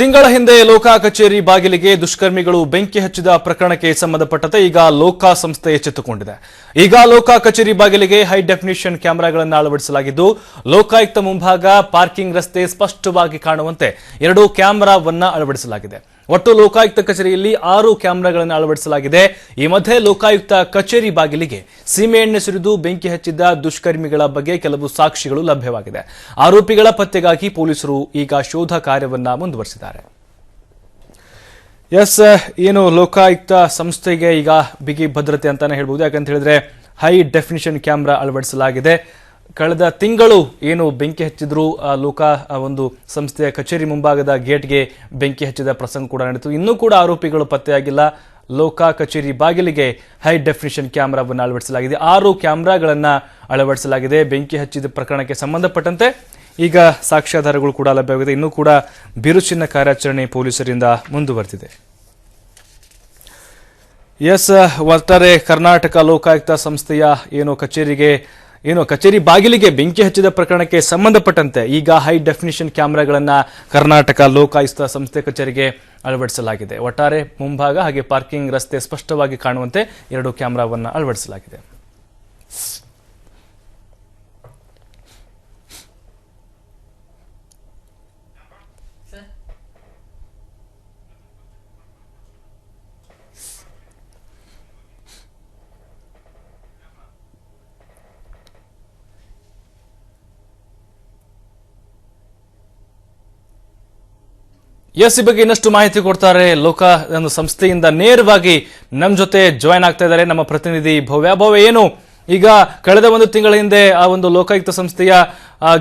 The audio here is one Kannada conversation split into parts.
ತಿಂಗಳ ಹಿಂದೆ ಲೋಕಾ ಕಚೇರಿ ಬಾಗಿಲಿಗೆ ದುಷ್ಕರ್ಮಿಗಳು ಬೆಂಕಿ ಹಚ್ಚಿದ ಪ್ರಕರಣಕ್ಕೆ ಸಂಬಂಧಪಟ್ಟಂತೆ ಈಗ ಲೋಕಾ ಸಂಸ್ಥೆ ಎಚ್ಚೆತ್ತುಕೊಂಡಿದೆ. ಈಗ ಲೋಕಾ ಕಚೇರಿ ಬಾಗಿಲಿಗೆ ಹೈ ಡೆಫಿನಿಷನ್ ಕ್ಯಾಮೆರಾಗಳನ್ನು ಅಳವಡಿಸಲಾಗಿದ್ದು, ಲೋಕಾಯುಕ್ತ ಮುಂಭಾಗ ಪಾರ್ಕಿಂಗ್ ರಸ್ತೆ ಸ್ಪಷ್ಟವಾಗಿ ಕಾಣುವಂತೆ ಎರಡು ಕ್ಯಾಮೆರಾವನ್ನು ಅಳವಡಿಸಲಾಗಿದೆ. ಒಟ್ಟು ಲೋಕಾಯುಕ್ತ ಕಚೇರಿಯಲ್ಲಿ ಆರು ಕ್ಯಾಮೆರಾಗಳನ್ನು ಅಳವಡಿಸಲಾಗಿದೆ. ಈ ಮಧ್ಯೆ ಲೋಕಾಯುಕ್ತ ಕಚೇರಿ ಬಾಗಿಲಿಗೆ ಸೀಮೆಎಣ್ಣೆ ಸುರಿದು ಬೆಂಕಿ ಹಚ್ಚಿದ್ದ ದುಷ್ಕರ್ಮಿಗಳ ಬಗ್ಗೆ ಕೆಲವು ಸಾಕ್ಷಿಗಳು ಲಭ್ಯವಾಗಿದೆ. ಆರೋಪಿಗಳ ಪತ್ತೆಗಾಗಿ ಪೊಲೀಸರು ಈಗ ಶೋಧ ಕಾರ್ಯವನ್ನ ಮುಂದುವರೆಸಿದ್ದಾರೆ. ಎಸ್, ಏನು ಲೋಕಾಯುಕ್ತ ಸಂಸ್ಥೆಗೆ ಈಗ ಬಿಗಿ ಭದ್ರತೆ ಅಂತಾನೆ ಹೇಳ್ಬೋದು. ಯಾಕಂತ ಹೇಳಿದ್ರೆ ಹೈ ಡೆಫಿನಿಷನ್ ಕ್ಯಾಮೆರಾ ಅಳವಡಿಸಲಾಗಿದೆ. ಕಳೆದ ತಿಂಗಳು ಏನು ಬೆಂಕಿ ಹಚ್ಚಿದ್ರು ಲೋಕ ಒಂದು ಸಂಸ್ಥೆಯ ಕಚೇರಿ ಮುಂಭಾಗದ ಗೇಟ್ಗೆ ಬೆಂಕಿ ಹಚ್ಚಿದ ಪ್ರಸಂಗ ಕೂಡ ನಡೆಯಿತು. ಇನ್ನೂ ಕೂಡ ಆರೋಪಿಗಳು ಪತ್ತೆಯಾಗಿಲ್ಲ. ಲೋಕ ಕಚೇರಿ ಬಾಗಿಲಿಗೆ ಹೈ ಡೆಫಿನಿಷನ್ ಕ್ಯಾಮ್ರಾವನ್ನು ಅಳವಡಿಸಲಾಗಿದೆ. ಆರು ಕ್ಯಾಮ್ರಾಗಳನ್ನು ಅಳವಡಿಸಲಾಗಿದೆ. ಬೆಂಕಿ ಹಚ್ಚಿದ ಪ್ರಕರಣಕ್ಕೆ ಸಂಬಂಧಪಟ್ಟಂತೆ ಈಗ ಸಾಕ್ಷ್ಯಾಧಾರಗಳು ಕೂಡ ಲಭ್ಯವಾಗಿದೆ. ಇನ್ನೂ ಕೂಡ ಬಿರುಸಿನ ಕಾರ್ಯಾಚರಣೆ ಪೊಲೀಸರಿಂದ ಮುಂದುವರೆದಿದೆ. ಎಸ್ ಒಟ್ಟಾರೆ ಕರ್ನಾಟಕ ಲೋಕಾಯುಕ್ತ ಸಂಸ್ಥೆಯ ಏನು ಕಚೇರಿಗೆ ಏನು ಕಚೇರಿ ಬಾಗಿಲಿಗೆ ಬೆಂಕಿ ಹಚ್ಚಿದ ಪ್ರಕರಣಕ್ಕೆ ಸಂಬಂಧಪಟ್ಟಂತೆ ಈಗ ಹೈ ಡೆಫಿನಿಷನ್ ಕ್ಯಾಮೆರಾಗಳನ್ನ ಕರ್ನಾಟಕ ಲೋಕಾಯುಕ್ತ ಸಂಸ್ಥೆ ಕಚೇರಿಗೆ ಅಳವಡಿಸಲಾಗಿದೆ. ಒಟ್ಟಾರೆ ಮುಂಭಾಗ ಹಾಗೆ ಪಾರ್ಕಿಂಗ್ ರಸ್ತೆ ಸ್ಪಷ್ಟವಾಗಿ ಕಾಣುವಂತೆ ಎರಡು ಕ್ಯಾಮೆರಾವನ್ನು ಅಳವಡಿಸಲಾಗಿದೆ. ಎಸ್ ಈ ಬಗ್ಗೆ ಇನ್ನಷ್ಟು ಮಾಹಿತಿ ಕೊಡ್ತಾರೆ ಲೋಕ ಒಂದು ಸಂಸ್ಥೆಯಿಂದ ನೇರವಾಗಿ ನಮ್ಮ ಜೊತೆ ಜಾಯ್ನ್ ಆಗ್ತಾ ಇದ್ದಾರೆ ನಮ್ಮ ಪ್ರತಿನಿಧಿ ಭವ್ಯ. ಭವ್ಯ, ಏನು? ಈಗ ಕಳೆದ ಒಂದು ತಿಂಗಳ ಹಿಂದೆ ಆ ಒಂದು ಲೋಕಾಯುಕ್ತ ಸಂಸ್ಥೆಯ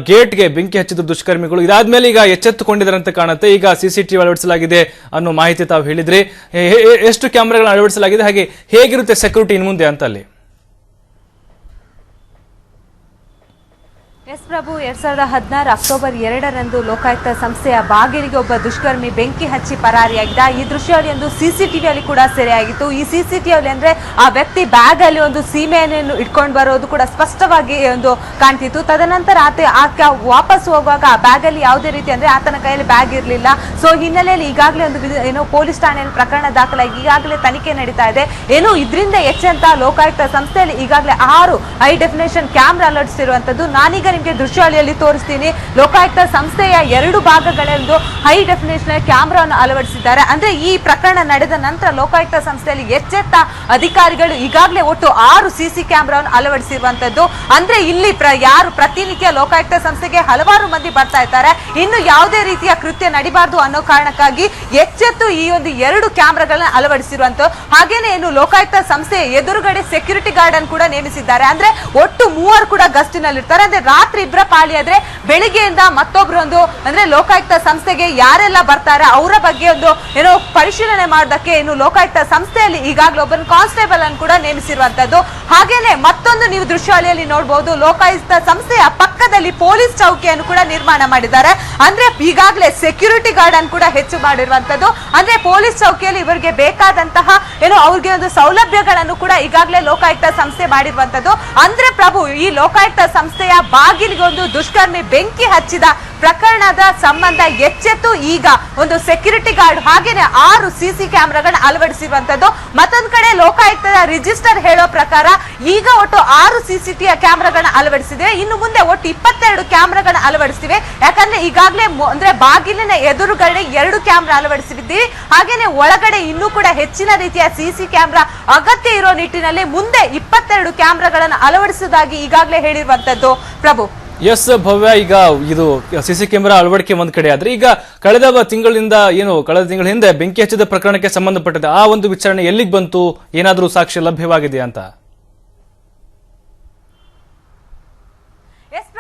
ಗೇಟ್ಗೆ ಬೆಂಕಿ ಹಚ್ಚಿದ ದುಷ್ಕರ್ಮಿಗಳು ಇದಾದ್ಮೇಲೆ ಈಗ ಎಚ್ಚೆತ್ತುಕೊಂಡಿದ್ದಾರೆ ಅಂತ ಕಾಣುತ್ತೆ. ಈಗ ಸಿಸಿಟಿವಿ ಅಳವಡಿಸಲಾಗಿದೆ ಅನ್ನೋ ಮಾಹಿತಿ ತಾವು ಹೇಳಿದ್ರಿ. ಎಷ್ಟು ಕ್ಯಾಮ್ರಾಗಳನ್ನ ಅಳವಡಿಸಲಾಗಿದೆ? ಹಾಗೆ ಹೇಗಿರುತ್ತೆ ಸೆಕ್ಯೂರಿಟಿ ಇನ್ಮುಂದೆ ಅಂತ ಅಲ್ಲಿ ಎಸ್ ಪ್ರಭು, ಎರಡ್ ಸಾವಿರದ ಹದಿನಾರು ಅಕ್ಟೋಬರ್ ಎರಡರಂದು ಲೋಕಾಯುಕ್ತ ಸಂಸ್ಥೆಯ ಬಾಗಿಲಿಗೆ ಒಬ್ಬ ದುಷ್ಕರ್ಮಿ ಬೆಂಕಿ ಹಚ್ಚಿ ಪರಾರಿಯಾಗಿದ್ದ. ಈ ದೃಶ್ಯದಲ್ಲಿ ಒಂದು ಸಿಸಿಟಿವಿಯಲ್ಲಿ ಕೂಡ ಸೆರೆಯಾಗಿತ್ತು. ಈ ಸಿಸಿಟಿವಿಯಲ್ಲಿ ಅಂದ್ರೆ ಆ ವ್ಯಕ್ತಿ ಬ್ಯಾಗ್ ಅಲ್ಲಿ ಒಂದು ಸೀಮೆಯನ್ನು ಇಟ್ಕೊಂಡು ಬರೋದು ಕೂಡ ಸ್ಪಷ್ಟವಾಗಿ ಒಂದು ಕಾಣ್ತಿತ್ತು. ತದನಂತರ ಆತ ಆತ ವಾಪಸ್ ಹೋಗುವಾಗ ಆ ಬ್ಯಾಗ್ ಅಲ್ಲಿ ಯಾವುದೇ ರೀತಿ ಅಂದ್ರೆ ಆತನ ಕೈಯಲ್ಲಿ ಬ್ಯಾಗ್ ಇರಲಿಲ್ಲ. ಸೊ ಹಿನ್ನೆಲೆಯಲ್ಲಿ ಈಗಾಗಲೇ ಒಂದು ಏನೋ ಪೊಲೀಸ್ ಠಾಣೆಯಲ್ಲಿ ಪ್ರಕರಣ ದಾಖಲಾಗಿ ಈಗಾಗಲೇ ತನಿಖೆ ನಡೀತಾ ಇದೆ. ಏನು ಇದರಿಂದ ಎಚ್ಚೆಂತ ಲೋಕಾಯುಕ್ತ ಸಂಸ್ಥೆಯಲ್ಲಿ ಈಗಾಗಲೇ ಆರು ಹೈ ಡೆಫಿನೇಷನ್ ಕ್ಯಾಮ್ರಾ ಇರುವಂತದ್ದು. ನಾನೀಗ ನಿಮಗೆ ದೃಶ್ಯಾವಳಿಯಲ್ಲಿ ತೋರಿಸ್ತೀನಿ. ಲೋಕಾಯುಕ್ತ ಸಂಸ್ಥೆಯ ಎರಡು ಭಾಗಗಳಲ್ಲೂ ಹೈ ಡೆಫಿನೇಷನ್ ಕ್ಯಾಮ್ರಾವನ್ನು ಅಳವಡಿಸಿದ್ದಾರೆ. ಅಂದ್ರೆ ಈ ಪ್ರಕರಣ ನಡೆದ ನಂತರ ಲೋಕಾಯುಕ್ತ ಸಂಸ್ಥೆಯಲ್ಲಿ ಎಚ್ಚೆತ್ತ ಅಧಿಕಾರಿಗಳು ಈಗಾಗಲೇ ಒಟ್ಟು ಆರು ಸಿಸಿ ಕ್ಯಾಮ್ರಾವನ್ನು ಅಳವಡಿಸಿರುವಂತದ್ದು ಅಂದ್ರೆ ಇಲ್ಲಿ ಯಾರು ಪ್ರತಿನಿತ್ಯ ಲೋಕಾಯುಕ್ತ ಸಂಸ್ಥೆಗೆ ಹಲವಾರು ಮಂದಿ ಬರ್ತಾ ಇದ್ದಾರೆ. ಇನ್ನು ಯಾವುದೇ ರೀತಿಯ ಕೃತ್ಯ ನಡಿಬಾರ್ದು ಅನ್ನೋ ಕಾರಣಕ್ಕಾಗಿ ಎಚ್ಚೆತ್ತು ಈ ಒಂದು ಎರಡು ಕ್ಯಾಮ್ರಾಗಳನ್ನ ಅಳವಡಿಸಿರುವಂತ ಹಾಗೇನೆ ಇನ್ನು ಲೋಕಾಯುಕ್ತ ಸಂಸ್ಥೆಯ ಎದುರುಗಡೆ ಸೆಕ್ಯೂರಿಟಿ ಗಾರ್ಡ್ ಅನ್ನು ಕೂಡ ನೇಮಿಸಿದ್ದಾರೆ. ಅಂದ್ರೆ ಒಟ್ಟು ಮೂವರು ಕೂಡ ಗಸ್ಟಿನಲ್ಲಿರ್ತಾರೆ ಅಂದ್ರೆ ರಾತ್ರಿ ಇಬ್ಬರ ಪಾಳಿ ಆದ್ರೆ ಬೆಳಿಗ್ಗೆಯಿಂದ ಮತ್ತೊಬ್ರು ಅಂದ್ರೆ ಲೋಕಾಯುಕ್ತ ಸಂಸ್ಥೆಗೆ ಯಾರೆಲ್ಲ ಬರ್ತಾರೆ ಅವರ ಬಗ್ಗೆ ಒಂದು ಏನೋ ಪರಿಶೀಲನೆ ಮಾಡೋದಕ್ಕೆ ಏನು ಲೋಕಾಯುಕ್ತ ಸಂಸ್ಥೆಯಲ್ಲಿ ಈಗಾಗಲೇ ಒಬ್ಬನ ಕಾನ್ಸ್ಟೇಬಲ್ ಅನ್ನು ಕೂಡ ನೇಮಿಸಿರುವಂತದ್ದು. ಹಾಗೇನೆ ಮತ್ತೊಂದು ನೀವು ದೃಶ್ಯಾವಳಿಯಲ್ಲಿ ನೋಡಬಹುದು ಲೋಕಾಯುಕ್ತ ಸಂಸ್ಥೆಯ ಪಕ್ಕದಲ್ಲಿ ಪೊಲೀಸ್ ಚೌಕಿಯನ್ನು ಕೂಡ ನಿರ್ಮಾಣ ಮಾಡಿದ್ದಾರೆ. ಅಂದ್ರೆ ಈಗಾಗಲೇ ಸೆಕ್ಯೂರಿಟಿ ಗಾರ್ಡ್ ಅನ್ನು ಕೂಡ ಹೆಚ್ಚು ಮಾಡಿರುವಂತದ್ದು. ಅಂದ್ರೆ ಪೊಲೀಸ್ ಚೌಕಿಯಲ್ಲಿ ಇವರಿಗೆ ಬೇಕಾದಂತಹ ಏನೋ ಅವ್ರಿಗೆ ಒಂದು ಸೌಲಭ್ಯಗಳನ್ನು ಕೂಡ ಈಗಾಗಲೇ ಲೋಕಾಯುಕ್ತ ಸಂಸ್ಥೆ ಮಾಡಿರುವಂತದ್ದು. ಅಂದ್ರೆ ಪ್ರಭು, ಈ ಲೋಕಾಯುಕ್ತ ಸಂಸ್ಥೆಯ ಬಾಗಿಲಿಗೆ ಒಂದು ದುಷ್ಕರ್ಮಿ ಬೆಂಕಿ ಹಚ್ಚಿದ ಪ್ರಕರಣದ ಸಂಬಂಧ ಎಚ್ಚೆತ್ತು ಈಗ ಒಂದು ಸೆಕ್ಯೂರಿಟಿ ಗಾರ್ಡ್ ಹಾಗೇನೆ ಆರು ಸಿಸಿ ಕ್ಯಾಮೆರಾಗಳನ್ನ ಅಳವಡಿಸಿರುವಂತದ್ದು ಮತ್ತೊಂದ್ ಕಡೆ ಲೋಕಾಯುಕ್ತದ ರಿಜಿಸ್ಟರ್ ಹೇಳೋ ಪ್ರಕಾರ ಈಗ ಒಟ್ಟು ಆರು ಸಿಸಿಟಿವಿ ಕ್ಯಾಮೆರಾಗಳನ್ನ ಅಳವಡಿಸಿದೆ. ಇನ್ನು ಮುಂದೆ ಒಟ್ಟು ಇಪ್ಪತ್ತೆರಡು ಕ್ಯಾಮೆರಾಗಳನ್ನ ಅಳವಡಿಸಿವೆ. ಯಾಕಂದ್ರೆ ಈಗಾಗಲೇ ಅಂದ್ರೆ ಬಾಗಿಲಿನ ಎದುರುಗಡೆ ಎರಡು ಕ್ಯಾಮ್ರಾ ಅಳವಡಿಸಿದ್ದೀವಿ ಹಾಗೇನೆ ಒಳಗಡೆ ಇನ್ನೂ ಕೂಡ ಹೆಚ್ಚಿನ ರೀತಿಯ ಸಿಸಿ ಕ್ಯಾಮೆರಾ ಅಗತ್ಯ ಇರೋ ನಿಟ್ಟಿನಲ್ಲಿ ಮುಂದೆ ಇಪ್ಪತ್ತೆರಡು ಕ್ಯಾಮ್ರಾಗಳನ್ನು ಅಳವಡಿಸುವುದಾಗಿ ಈಗಾಗಲೇ ಹೇಳಿರುವಂತದ್ದು ಪ್ರಭು. ಎಸ್, ಭವ್ಯ, ಈಗ ಇದು ಸಿಸಿ ಕ್ಯಾಮೆರಾ ಅಳವಡಿಕೆ ಒಂದ್ ಕಡೆ ಆದ್ರೆ ಈಗ ಕಳೆದ ತಿಂಗಳಿಂದ ಏನು, ಕಳೆದ ತಿಂಗಳ ಹಿಂದೆ ಬೆಂಕಿ ಹಚ್ಚಿದ ಪ್ರಕರಣಕ್ಕೆ ಸಂಬಂಧಪಟ್ಟಿದೆ ಆ ಒಂದು ವಿಚಾರಣೆ ಎಲ್ಲಿಗೆ ಬಂತು? ಏನಾದರೂ ಸಾಕ್ಷಿ ಲಭ್ಯವಾಗಿದೆಯಾ ಅಂತ.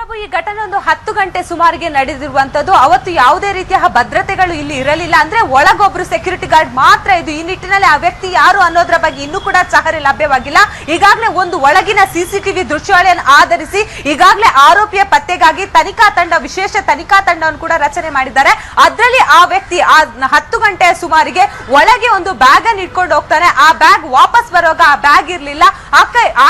ಪ್ರಭು ಈ ಘಟನೆ ಒಂದು ಹತ್ತು ಗಂಟೆ ಸುಮಾರಿಗೆ ನಡೆದಿರುವಂತದ್ದು. ಅವತ್ತು ಯಾವುದೇ ರೀತಿಯ ಭದ್ರತೆಗಳು ಇಲ್ಲಿ ಇರಲಿಲ್ಲ. ಅಂದ್ರೆ ಒಳಗೊಬ್ರು ಸೆಕ್ಯೂರಿಟಿ ಗಾರ್ಡ್ ಮಾತ್ರ ಇದು. ಈ ನಿಟ್ಟಿನಲ್ಲಿ ಆ ವ್ಯಕ್ತಿ ಯಾರು ಅನ್ನೋದ್ರ ಬಗ್ಗೆ ಇನ್ನೂ ಕೂಡ ಚಹರೆ ಲಭ್ಯವಾಗಿಲ್ಲ. ಈಗಾಗಲೇ ಒಂದು ಒಳಗಿನ ಸಿಸಿಟಿವಿ ದೃಶ್ಯಾವಳಿಯನ್ನು ಆಧರಿಸಿ ಈಗಾಗಲೇ ಆರೋಪಿಯ ಪತ್ತೆಗಾಗಿ ತನಿಖಾ ತಂಡ, ವಿಶೇಷ ತನಿಖಾ ತಂಡವನ್ನು ಕೂಡ ರಚನೆ ಮಾಡಿದ್ದಾರೆ. ಅದರಲ್ಲಿ ಆ ವ್ಯಕ್ತಿ ಆ ಹತ್ತು ಗಂಟೆಯ ಸುಮಾರಿಗೆ ಒಳಗೆ ಒಂದು ಬ್ಯಾಗ್ ಅನ್ನು ಇಟ್ಕೊಂಡು ಹೋಗ್ತಾನೆ. ಆ ಬ್ಯಾಗ್ ವಾಪಸ್ ಬರುವಾಗ ಆ ಬ್ಯಾಗ್ ಇರಲಿಲ್ಲ.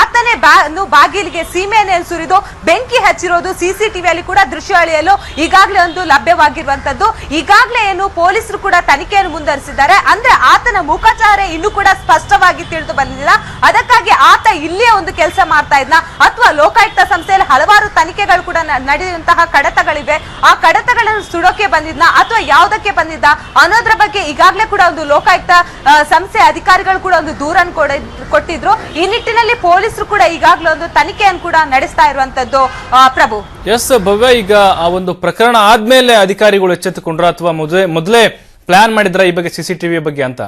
ಆತನೇ ಬ್ಯಾಗ್ ಬಾಗಿಲಿಗೆ ಸೀಮೆಯನ್ನು ಸುರಿದು ಬೆಂಕಿ ಹಚ್ಚಿರೋದು ಸಿಸಿಟಿವಿಯಲ್ಲಿ ಕೂಡ ದೃಶ್ಯ ಅಳೆಯಲು ಈಗಾಗಲೇ ಒಂದು ಲಭ್ಯವಾಗಿರುವಂತದ್ದು. ಈಗಾಗಲೇ ಏನು ಪೊಲೀಸರು ಕೂಡ ತನಿಖೆಯನ್ನು ಮುಂದುವರಿಸಿದ್ದಾರೆ. ಅಂದ್ರೆ ಆತನ ಮುಖಚಾರೆ ಇನ್ನೂ ಕೂಡ ಸ್ಪಷ್ಟವಾಗಿ ತಿಳಿದು ಬಂದಿಲ್ಲ. ಅದಕ್ಕಾಗಿ ಆತ ಇಲ್ಲಿಯೇ ಒಂದು ಕೆಲಸ ಮಾಡ್ತಾ ಇದ್ನ. ಅಥವಾ ಲೋಕಾಯುಕ್ತ ಸಂಸ್ಥೆಯಲ್ಲಿ ಹಲವಾರು ತನಿಖೆಗಳು ಕೂಡ ನಡೆಯುವಂತಹ ಕಡತಗಳಿವೆ. ಆ ಕಡತಗಳನ್ನು ಸುಡೋಕೆ ಬಂದಿದ್ನ ಅಥವಾ ಯಾವುದಕ್ಕೆ ಬಂದಿದ್ದ ಅನ್ನೋದ್ರ ಬಗ್ಗೆ ಈಗಾಗಲೇ ಕೂಡ ಒಂದು ಲೋಕಾಯುಕ್ತ ಸಂಸ್ಥೆ ಅಧಿಕಾರಿಗಳು ಕೂಡ ಒಂದು ದೂರನ್ನು ಕೊಟ್ಟಿದ್ರು. ಈ ನಿಟ್ಟಿನಲ್ಲಿ ಪೊಲೀಸರು ಕೂಡ ಈಗಾಗಲೇ ಒಂದು ತನಿಖೆಯನ್ನು ಕೂಡ ನಡೆಸ್ತಾ ಇರುವಂತದ್ದು ಪ್ರಭು. ಎಸ್, ಭವ್ಯ, ಈಗ ಆ ಒಂದು ಪ್ರಕರಣ ಆದ್ಮೇಲೆ ಅಧಿಕಾರಿಗಳು ಎಚ್ಚೆತ್ತುಕೊಂಡ್ರ ಅಥವಾ ಮೊದಲೇ ಮೊದಲೇ ಪ್ಲಾನ್ ಮಾಡಿದ್ರ ಈ ಬಗ್ಗೆ ಸಿಸಿಟಿವಿ ಬಗ್ಗೆ ಅಂತ?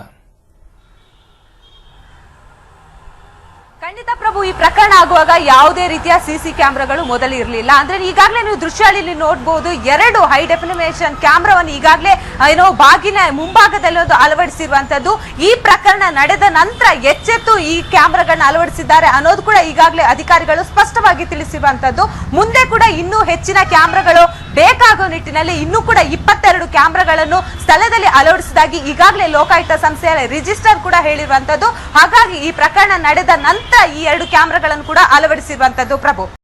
ಖಂಡಿತ ಪ್ರಭು, ಈ ಪ್ರಕರಣ ಆಗುವಾಗ ಯಾವುದೇ ರೀತಿಯ ಸಿಸಿ ಕ್ಯಾಮ್ರಾಗಳು ಮೊದಲು ಇರಲಿಲ್ಲ. ಅಂದ್ರೆ ಈಗಾಗಲೇ ನೀವು ದೃಶ್ಯಾಳಿಯಲ್ಲಿ ನೋಡಬಹುದು ಎರಡು ಹೈ ಡೆಫಿನಿಮೇಷನ್ ಕ್ಯಾಮ್ರಾವನ್ನು ಈಗಾಗಲೇ ಏನೋ ಬಾಗಿನ ಮುಂಭಾಗದಲ್ಲಿ ಒಂದು ಅಳವಡಿಸಿರುವಂತದ್ದು ಈ ಪ್ರಕರಣ ನಡೆದ ನಂತರ ಎಚ್ಚೆತ್ತು ಈ ಕ್ಯಾಮ್ರಾಗಳನ್ನ ಅಳವಡಿಸಿದ್ದಾರೆ ಅನ್ನೋದು ಕೂಡ ಈಗಾಗಲೇ ಅಧಿಕಾರಿಗಳು ಸ್ಪಷ್ಟವಾಗಿ ತಿಳಿಸಿರುವಂತದ್ದು ಮುಂದೆ ಕೂಡ ಇನ್ನೂ ಹೆಚ್ಚಿನ ಕ್ಯಾಮ್ರಾಗಳು ಬೇಕಾಗುವ ನಿಟ್ಟಿನಲ್ಲಿ ಇನ್ನೂ ಕೂಡ ಇಪ್ಪತ್ತೆರಡು ಕ್ಯಾಮ್ರಾಗಳನ್ನು ಸ್ಥಳದಲ್ಲಿ ಅಳವಡಿಸಿದಾಗಿ ಈಗಾಗಲೇ ಲೋಕಾಯುಕ್ತ ಸಂಸ್ಥೆಯ ರಿಜಿಸ್ಟರ್ ಕೂಡ ಹೇಳಿರುವಂತದ್ದು. ಹಾಗಾಗಿ ಈ ಪ್ರಕರಣ ನಡೆದ ನಂತರ ಈ ಎರಡು ಕ್ಯಾಮ್ರಾಗಳನ್ನು ಕೂಡ ಅಳವಡಿಸಿರುವಂತದ್ದು ಪ್ರಭು.